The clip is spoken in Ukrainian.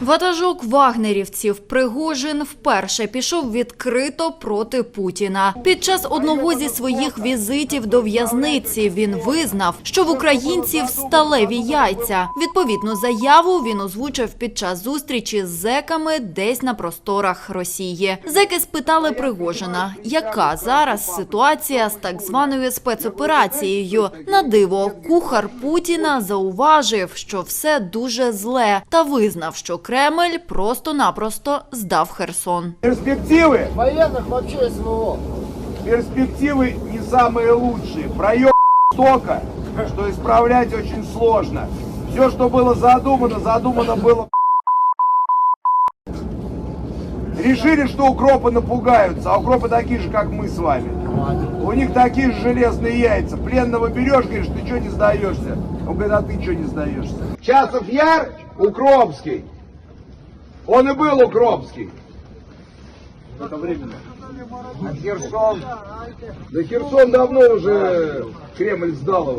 Ватажок вагнерівців Пригожин вперше пішов відкрито проти Путіна. Під час одного зі своїх візитів до в'язниці він визнав, що в українців сталеві яйця. Відповідну заяву він озвучив під час зустрічі з зеками десь на просторах Росії. Зеки спитали Пригожина, яка зараз ситуація з так званою спецоперацією. На диво, кухар Путіна зауважив, що все дуже зле, та визнав, що Кремль просто-напросто здав Херсон. Перспективы, Военных вообще СВО. перспективы не самые лучшие. Проем столько, что исправлять очень сложно. Все, что было задумано, задумано было. Решили, что укропы напугаются, а укропы такие же, как мы с вами. У них такие же железные яйца. Пленного берешь, говоришь, ты что не сдаешься? Он говорит, а ты что не сдаешься? Часов Яр, Укропский. Он и был Укромский. Это временно. А Херсон? Да Херсон давно уже Кремль сдал его.